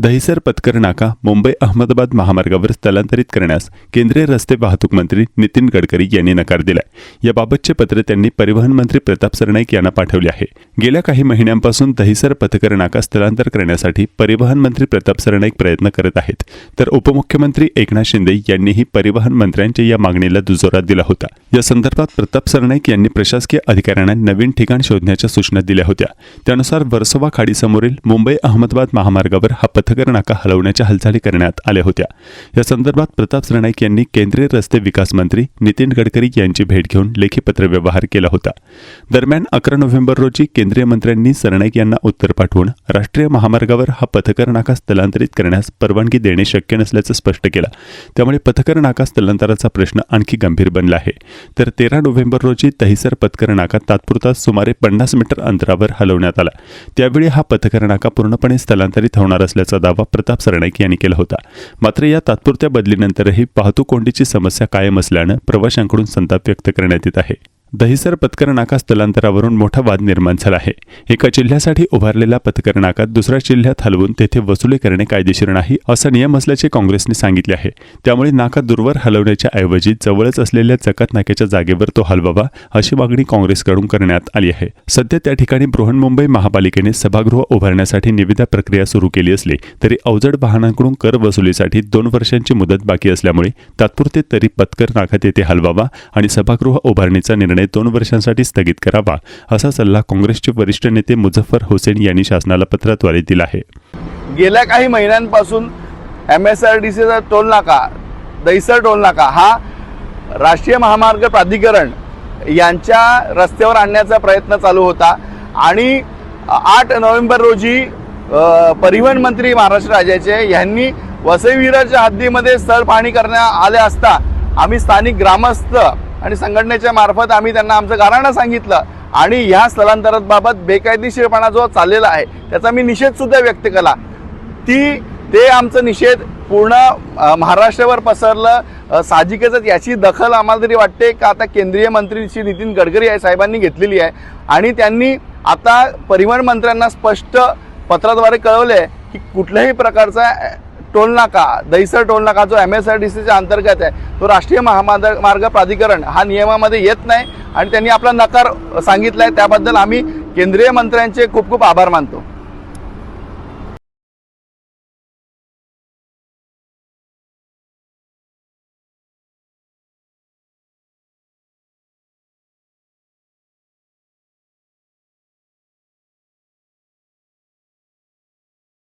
दहिसर पत्कर नाका मुंबई अहमदाबाद महामार्गावर स्थलांतरित करण्यास केंद्रीय रस्ते वाहतूक मंत्री नितीन गडकरी यांनी नकार दिलाय. याबाबतचे पत्र त्यांनी परिवहन मंत्री प्रताप सरनाईक यांना पाठवले आहे. गेल्या काही महिन्यांपासून दहिसर पथकर नाका स्थलांतर करण्यासाठी परिवहन मंत्री प्रताप सरनाईक प्रयत्न करत आहेत. तर उपमुख्यमंत्री एकनाथ शिंदे यांनीही परिवहन मंत्र्यांच्या या मागणीला दुजोरा दिला होता. या संदर्भात प्रताप सरनाईक यांनी प्रशासकीय अधिकाऱ्यांना नवीन ठिकाण शोधण्याच्या सूचना दिल्या होत्या. त्यानुसार वर्सोवा खाडीसमोरील मुंबई अहमदाबाद महामार्गावर हा पथकर नाका हलवण्याच्या हालचाली करण्यात आल्या होत्या. या संदर्भात प्रताप सरनाईक यांनी केंद्रीय रस्ते विकास मंत्री नितीन गडकरी यांची भेट घेऊन लेखी पत्रव्यवहार केला होता. दरम्यान अकरा नोव्हेंबर रोजी केंद्रीय मंत्र्यांनी सरनाईक यांना उत्तर पाठवून राष्ट्रीय महामार्गावर हा पथकर नाका स्थलांतरित करण्यास परवानगी देणे शक्य नसल्याचं स्पष्ट केलं. त्यामुळे पथकर नाका स्थलांतराचा प्रश्न आणखी गंभीर बनला आहे. तर तेरा नोव्हेंबर रोजी दहिसर पथकर नाका तात्पुरता सुमारे पन्नास मीटर अंतरावर हलवण्यात आला. त्यावेळी हा पथकर नाका पूर्णपणे स्थलांतरित होणार असल्याचा दावा प्रताप सरनाईक यांनी केला होता. मात्र या तात्पुरत्या बदलीनंतरही वाहतूक कोंडीची समस्या कायम असल्यानं प्रवाशांकडून संताप व्यक्त करण्यात येत आहे. दहिसर पथकर नाका स्थलांतरावरून मोठा वाद निर्माण झाला आहे. एका जिल्ह्यासाठी उभारलेला पथकर नाका दुसऱ्या जिल्ह्यात हलवून तेथे वसुली करणे कायदेशीर नाही असा नियम असल्याचे काँग्रेसने सांगितले आहे. त्यामुळे नाका दूरवर हलवण्याच्या ऐवजी जवळच असलेल्या जकात नाक्याच्या जागेवर तो हलवावा अशी मागणी काँग्रेसकडून करण्यात आली आहे. सध्या त्या ठिकाणी बृहन्मुंबई महापालिकेने सभागृह उभारण्यासाठी निविदा प्रक्रिया सुरू केली असली तरी अवजड वाहनांकडून कर वसुलीसाठी दोन वर्षांची मुदत बाकी असल्यामुळे तात्पुरते तरी पथकर नाका तेथे हलवावा आणि सभागृह उभारणीचा निर्णय दोन वर्षांसाठी स्थगित करावा असा सल्ला काँग्रेसचे वरिष्ठ नेते मुझफ्फर हुसेन यांनी शासनाला पत्राद्वारे दिला आहे. गेल्या काही महिन्यांपासून एम एस आर डी सीचा टोल नाका दहिसर टोल नाका हा राष्ट्रीय महामार्ग प्राधिकरण यांच्या रस्त्यावर आणण्याचा प्रयत्न चालू होता आणि आठ नोव्हेंबर रोजी परिवहन मंत्री महाराष्ट्र राज्याचे यांनी वसईविराच्या हद्दीमध्ये स्थळ पाहणी करण्यात आले असता आम्ही स्थानिक ग्रामस्थ आणि संघटनेच्या मार्फत आम्ही त्यांना आमचं गाऱ्हाणं सांगितलं. आणि ह्या स्थलांतराबाबत बेकायदेशीरपणा जो चाललेला आहे त्याचा मी निषेधसुद्धा व्यक्त केला. ती ते आमचं निषेध पूर्ण महाराष्ट्रावर पसरलं. साहजिकच याची दखल आम्हाला तरी वाटते का आता केंद्रीय मंत्री श्री नितीन गडकरी आहे साहेबांनी घेतलेली आहे. आणि त्यांनी आता परिवहन मंत्र्यांना स्पष्ट पत्राद्वारे कळवले आहे की कुठल्याही प्रकारचा टोल नाका दहिसर टोल नाका जो एम एस आर डी सीच्या अंतर्गत आहे तो राष्ट्रीय महामार्ग मार्ग प्राधिकरण हा नियमामध्ये येत नाही आणि त्यांनी आपला नकार सांगितला आहे त्याबद्दल आम्ही केंद्रीय मंत्र्यांचे खूप खूप आभार मानतो.